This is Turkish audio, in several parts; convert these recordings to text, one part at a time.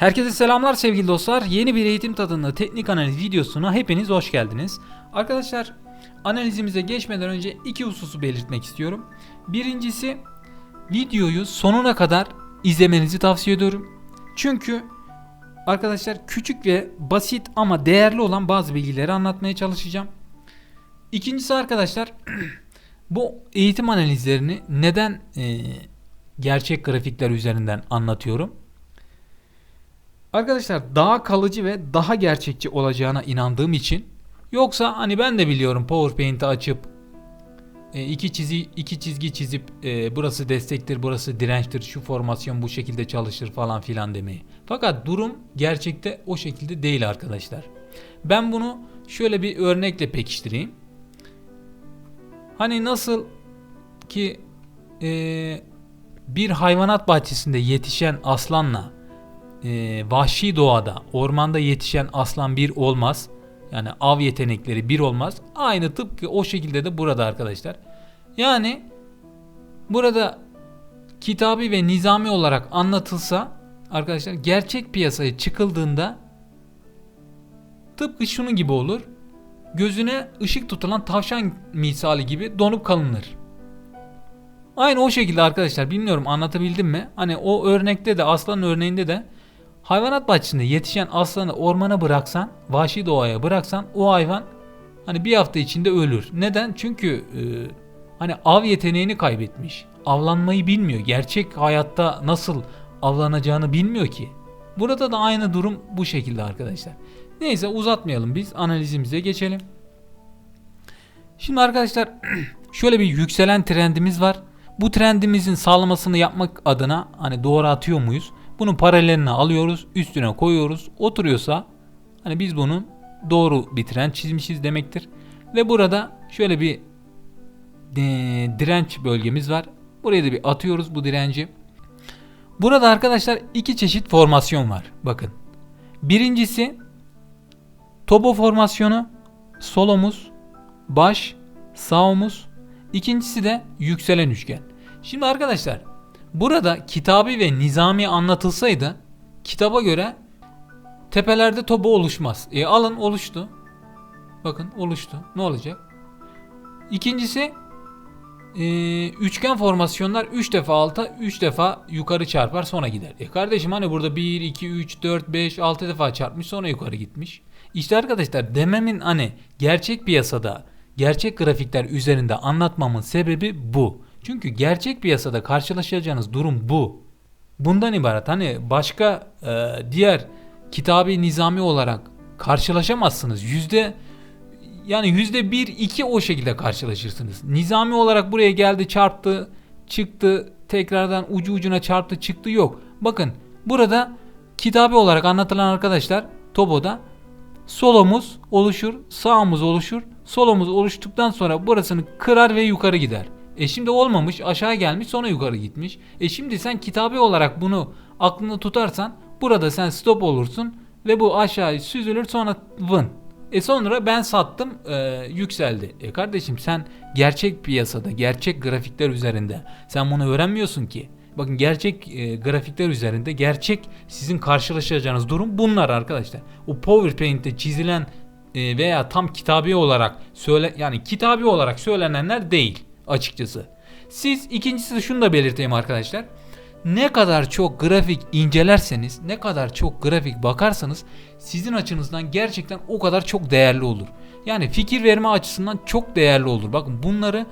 Herkese selamlar sevgili dostlar. Yeni bir eğitim tadında teknik analiz videosuna hepiniz hoş geldiniz. Arkadaşlar analizimize geçmeden önce iki hususu belirtmek istiyorum. Birincisi videoyu sonuna kadar izlemenizi tavsiye ediyorum. Çünkü arkadaşlar küçük ve basit ama değerli olan bazı bilgileri anlatmaya çalışacağım. İkincisi arkadaşlar bu eğitim analizlerini neden e, gerçek grafikler üzerinden anlatıyorum? Arkadaşlar daha kalıcı ve daha gerçekçi olacağına inandığım için yoksa hani ben de biliyorum PowerPoint'i açıp e, iki çizgi iki çizgi çizip e, burası destektir, burası dirençtir, şu formasyon bu şekilde çalışır falan filan demeyi. Fakat durum gerçekte o şekilde değil arkadaşlar. Ben bunu şöyle bir örnekle pekiştireyim. Hani nasıl ki e, bir hayvanat bahçesinde yetişen aslanla e, vahşi doğada, ormanda yetişen aslan bir olmaz. Yani av yetenekleri bir olmaz. Aynı tıpkı o şekilde de burada arkadaşlar. Yani burada kitabi ve nizami olarak anlatılsa arkadaşlar gerçek piyasaya çıkıldığında tıpkı şunun gibi olur. Gözüne ışık tutulan tavşan misali gibi donup kalınır. Aynı o şekilde arkadaşlar bilmiyorum anlatabildim mi? Hani o örnekte de aslan örneğinde de Hayvanat bahçesinde yetişen aslanı ormana bıraksan, vahşi doğaya bıraksan o hayvan hani bir hafta içinde ölür. Neden? Çünkü e, hani av yeteneğini kaybetmiş. Avlanmayı bilmiyor. Gerçek hayatta nasıl avlanacağını bilmiyor ki. Burada da aynı durum bu şekilde arkadaşlar. Neyse uzatmayalım biz analizimize geçelim. Şimdi arkadaşlar şöyle bir yükselen trendimiz var. Bu trendimizin sağlamasını yapmak adına hani doğru atıyor muyuz? Bunun paralelini alıyoruz, üstüne koyuyoruz. Oturuyorsa hani biz bunun doğru bir trend çizmişiz demektir. Ve burada şöyle bir e, direnç bölgemiz var. Buraya da bir atıyoruz bu direnci. Burada arkadaşlar iki çeşit formasyon var. Bakın. Birincisi tobo formasyonu, sol omuz, baş, sağ omuz. İkincisi de yükselen üçgen. Şimdi arkadaşlar Burada kitabi ve nizami anlatılsaydı kitaba göre tepelerde toba oluşmaz. E alın oluştu. Bakın oluştu. Ne olacak? İkincisi e, üçgen formasyonlar 3 defa alta 3 defa yukarı çarpar sonra gider. E kardeşim hani burada 1, 2, 3, 4, 5, 6 defa çarpmış sonra yukarı gitmiş. İşte arkadaşlar dememin hani gerçek piyasada gerçek grafikler üzerinde anlatmamın sebebi bu. Çünkü gerçek piyasada karşılaşacağınız durum bu. Bundan ibaret. Hani başka e, diğer kitabi nizami olarak karşılaşamazsınız. Yüzde yani yüzde bir iki o şekilde karşılaşırsınız. Nizami olarak buraya geldi çarptı çıktı tekrardan ucu ucuna çarptı çıktı yok. Bakın burada kitabi olarak anlatılan arkadaşlar Tobo'da solomuz oluşur sağımız oluşur solomuz oluştuktan sonra burasını kırar ve yukarı gider. E şimdi olmamış aşağı gelmiş sonra yukarı gitmiş. E şimdi sen kitabi olarak bunu aklında tutarsan burada sen stop olursun ve bu aşağı süzülür sonra vın. E sonra ben sattım e, yükseldi. E kardeşim sen gerçek piyasada gerçek grafikler üzerinde sen bunu öğrenmiyorsun ki. Bakın gerçek e, grafikler üzerinde gerçek sizin karşılaşacağınız durum bunlar arkadaşlar. O PowerPoint'te çizilen e, veya tam kitabi olarak söyle yani kitabi olarak söylenenler değil açıkçası. Siz ikincisi de şunu da belirteyim arkadaşlar. Ne kadar çok grafik incelerseniz, ne kadar çok grafik bakarsanız sizin açınızdan gerçekten o kadar çok değerli olur. Yani fikir verme açısından çok değerli olur. Bakın bunları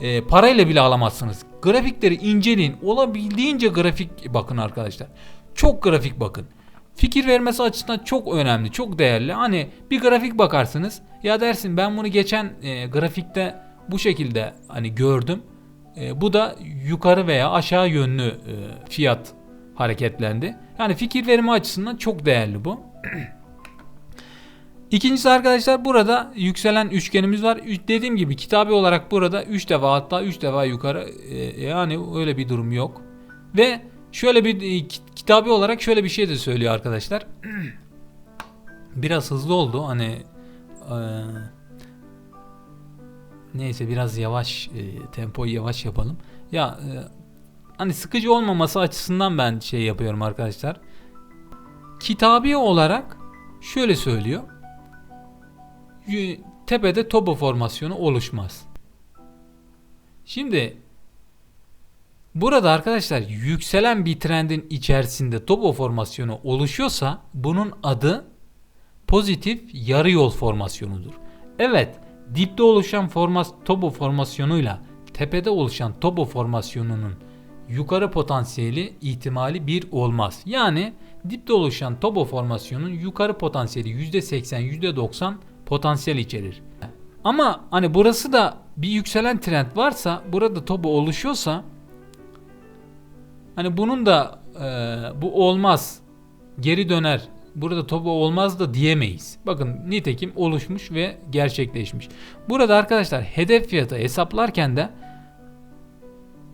e, parayla bile alamazsınız. Grafikleri inceleyin. Olabildiğince grafik bakın arkadaşlar. Çok grafik bakın. Fikir vermesi açısından çok önemli, çok değerli. Hani bir grafik bakarsınız ya dersin ben bunu geçen e, grafikte bu şekilde hani gördüm. E, bu da yukarı veya aşağı yönlü e, fiyat hareketlendi. Yani fikir verimi açısından çok değerli bu. İkincisi arkadaşlar burada yükselen üçgenimiz var. Dediğim gibi kitabi olarak burada 3 defa hatta 3 defa yukarı e, yani öyle bir durum yok. Ve şöyle bir e, kitabi olarak şöyle bir şey de söylüyor arkadaşlar. Biraz hızlı oldu hani e, Neyse biraz yavaş e, tempoyu yavaş yapalım. Ya e, hani sıkıcı olmaması açısından ben şey yapıyorum arkadaşlar. kitabi olarak şöyle söylüyor. Tepede topo formasyonu oluşmaz. Şimdi burada arkadaşlar yükselen bir trendin içerisinde topo formasyonu oluşuyorsa bunun adı pozitif yarı yol formasyonudur. Evet, dipte oluşan formas topo formasyonuyla tepede oluşan topo formasyonunun yukarı potansiyeli ihtimali 1 olmaz. Yani dipte oluşan topo formasyonun yukarı potansiyeli %80 %90 potansiyel içerir. Ama hani burası da bir yükselen trend varsa burada topo oluşuyorsa hani bunun da e, bu olmaz geri döner burada topo olmaz da diyemeyiz. Bakın nitekim oluşmuş ve gerçekleşmiş. Burada arkadaşlar hedef fiyatı hesaplarken de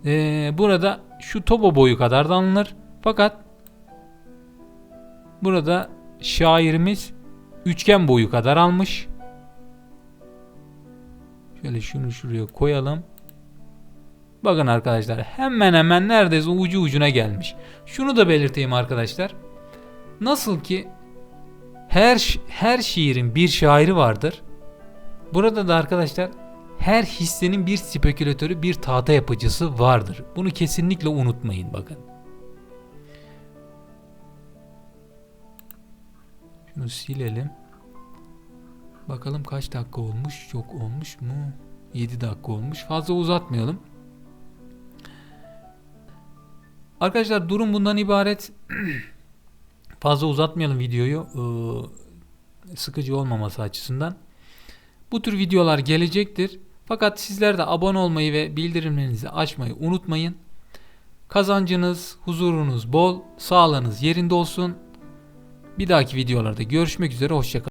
ee, burada şu topo boyu kadar da alınır. Fakat burada şairimiz üçgen boyu kadar almış. Şöyle şunu şuraya koyalım. Bakın arkadaşlar hemen hemen neredeyse ucu ucuna gelmiş. Şunu da belirteyim arkadaşlar. Nasıl ki her her şiirin bir şairi vardır. Burada da arkadaşlar her hissenin bir spekülatörü, bir tahta yapıcısı vardır. Bunu kesinlikle unutmayın bakın. Şunu silelim. Bakalım kaç dakika olmuş? Çok olmuş mu? 7 dakika olmuş. Fazla uzatmayalım. Arkadaşlar durum bundan ibaret. Fazla uzatmayalım videoyu. Ee, sıkıcı olmaması açısından. Bu tür videolar gelecektir. Fakat sizler de abone olmayı ve bildirimlerinizi açmayı unutmayın. Kazancınız, huzurunuz bol, sağlığınız yerinde olsun. Bir dahaki videolarda görüşmek üzere. Hoşçakalın.